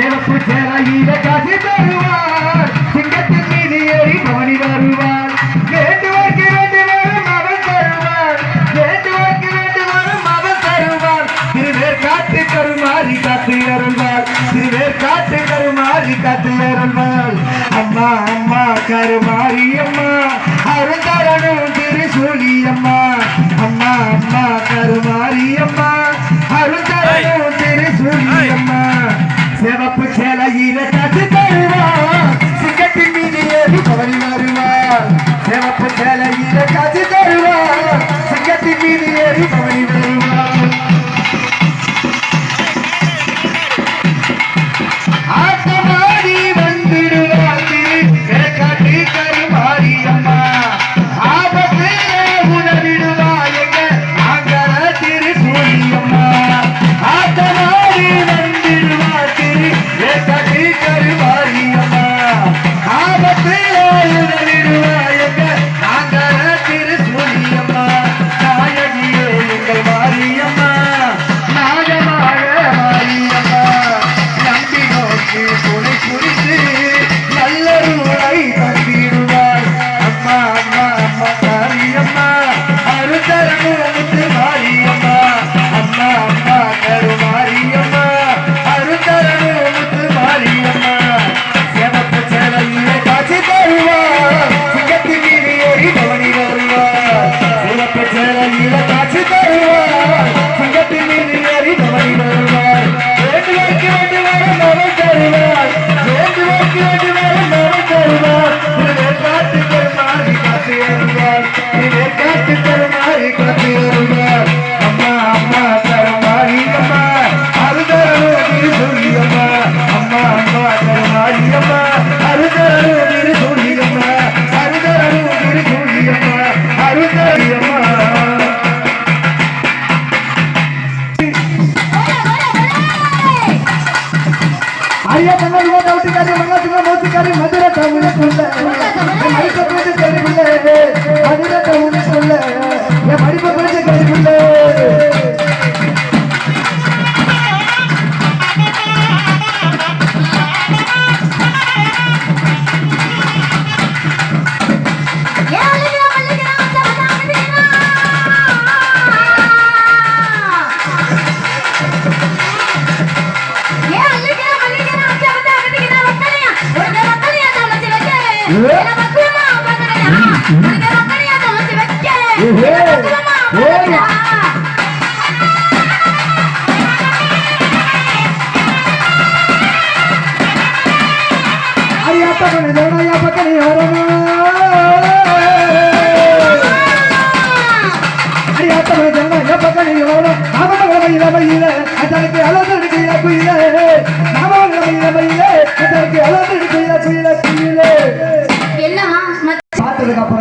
zero por zero.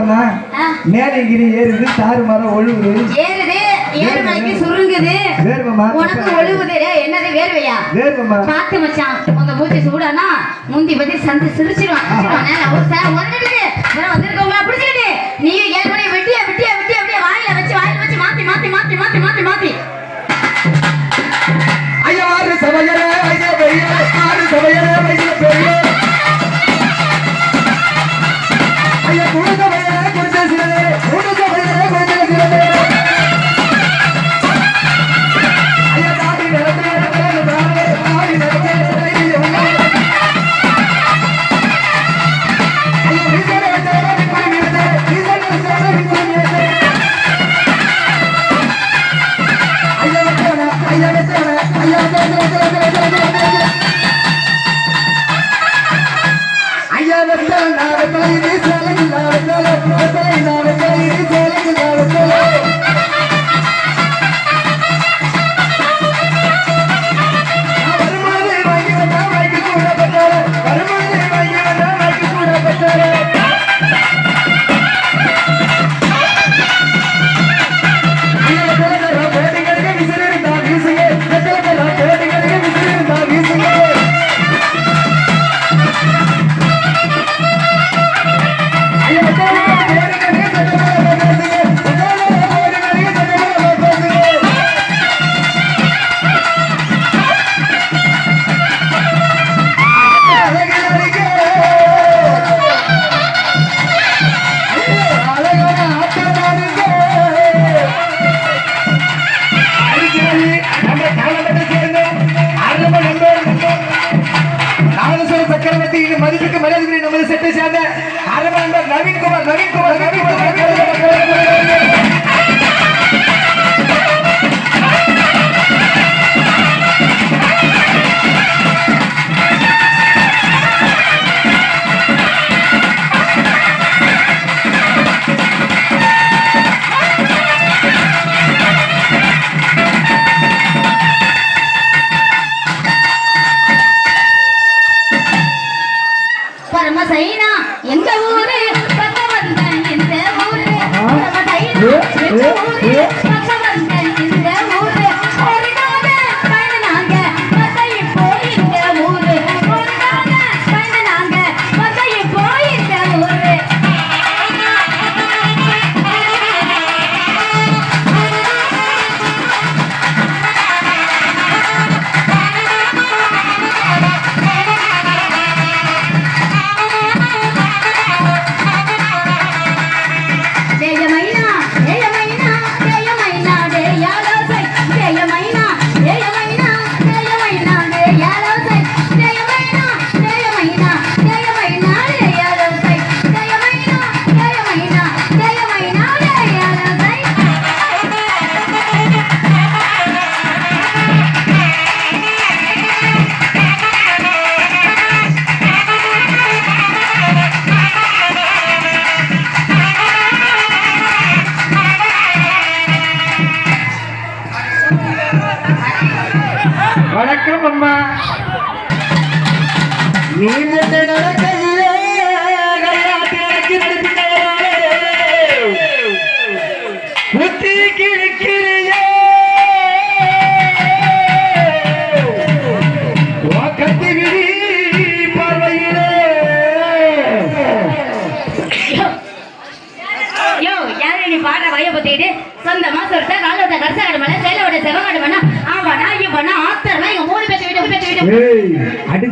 போனா மேடைகிரி ஏறுது தாறு மரம் ஒழுகுது. ஏறுது ஏறு மலைக்கு சுருங்குது. உனக்கு ஒழுகுது. என்னது வேர்வையா? வேர்வமா பாத்து மச்சான் உங்க மூச்சு சூடானா முந்தி பத்தி சந்தி சிரிச்சிருவான். ஒரு சார் வந்துட்டு வந்திருக்கவங்களா? பிடிச்சிக்கிட்டு. Yeah.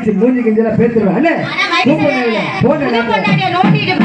அடிச்சு மூஞ்சி கிஞ்சல பேத்துருவேன். போன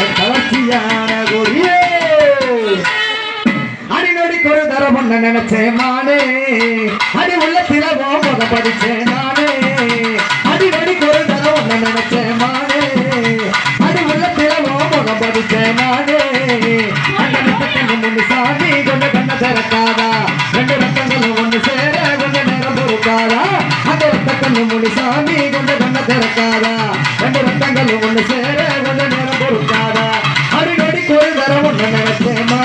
என் கவர்ச்சியான கொடியே அடிநடிக்கு ஒரு தர பொண்ண நினைச்சேன் நானே. அடி உள்ள திரவோ முத படிச்சேன் நானே. அடிநடிக்கு ஒரு தர பொண்ண நினைச்சேன் நானே. அடி உள்ள திரவோ முத படிச்சேன் நானே அந்த கண்ணு முன்னு சாமி கொண்டு கண்ண திறக்காதா? ரெண்டு ரத்தங்களும் ஒன்று சேர கொஞ்ச நேரம் பொறுக்காதா? அந்த ரத்த ஒன்று சேர கொஞ்ச நேரம் பொறுக்காத அடிக்கடி ஒரு தரம் ஒன்று நினைச்சேமா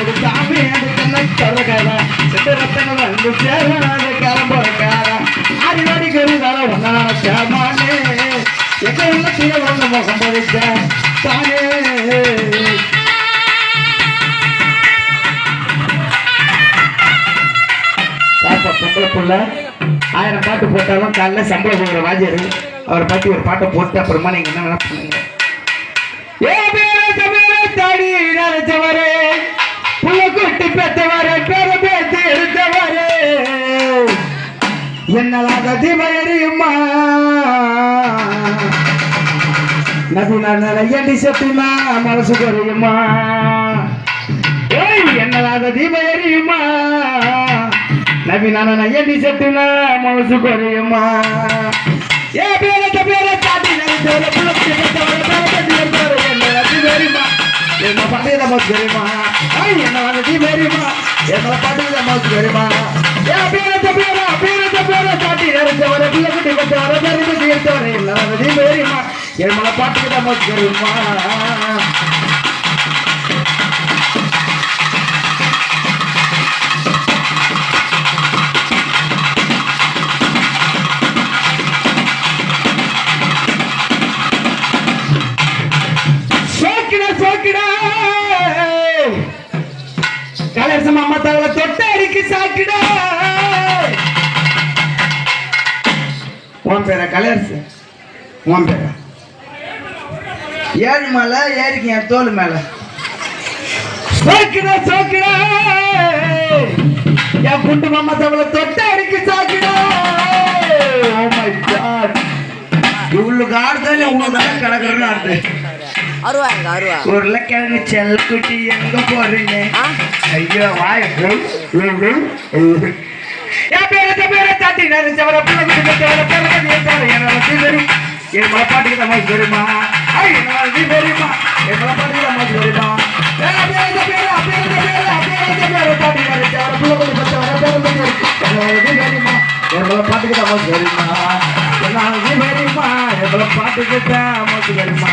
ரத்தத்துல முடிச்சாமி அது கண்ணை திறக்காதா வந்து சேரும் அந்த காலம் கருதார ஒன்னா சேமானே எங்க உள்ள கீழே வந்து முகம் பதிச்ச தானே பாப்பா பொம்பளை புள்ள. ஆயிரம் பாட்டு போட்டாலும் காலைல சம்பளம் போகிற வாஜியர் அவரை பற்றி ஒரு பாட்டை போட்டு அப்புறமா நீங்க என்ன வேணா பண்ணுங்க. ஏ பேர தமிழ தாடி நினைச்சவரே புள்ள பெற்றவரே பேர பேச்சு எடுத்தவரே. என்னலாக திமையறியுமா நபினா நிலையடி செப்பினா? மனசு குறையுமா ஏய் என்னலாக தீபயறியுமா நபினா நிலையடி செப்பினா? மனசு குறையுமா ஏ பேர பேர தாட்டி நினைச்சவர பேர தாட்டி நினைச்சவர புலப்படி பெற்றவர பேர பேச்சு எடுத்தவர என்ன தீபயறியுமா என் பாட்டுக்கு தான் தெரியுமா சாக்கிட. உன் பேர கலர்ஸ் உன் பேர? ஏழு மலை ஏறிக்கு என் தோல் மேல. சோக்கிட சோக்கிட. என் குண்டு மாமா தவள தொட்ட அடிக்கு சாக்கிட. ஓ மை காட் இவ்வளவு ஆடுதாலே உங்களுக்கு கிடக்குறேன்னு ஆடுது அருவாங்க அருவா. உருளைக்கிழங்கு செல்லக்குட்டி எங்க போறீங்க? ஐயோ வாய் என் மலப்பாட்டுக்கு தான் வருமா ஐ என்ன தெரியுமா என் மலப்பாட்டுக்கு தான் மோசம் வருமா பேரத்தை பேர பேரத்தை பேர பேரத்தை பேர தாட்டி நினைச்சவர பிள்ளை குட்டி பெற்றவர பிறகு என்ன தெரியுமா என் மலப்பாட்டுக்கு தான் தெரியுமா என் மலப்பாட்டுக்கு தான் வருமா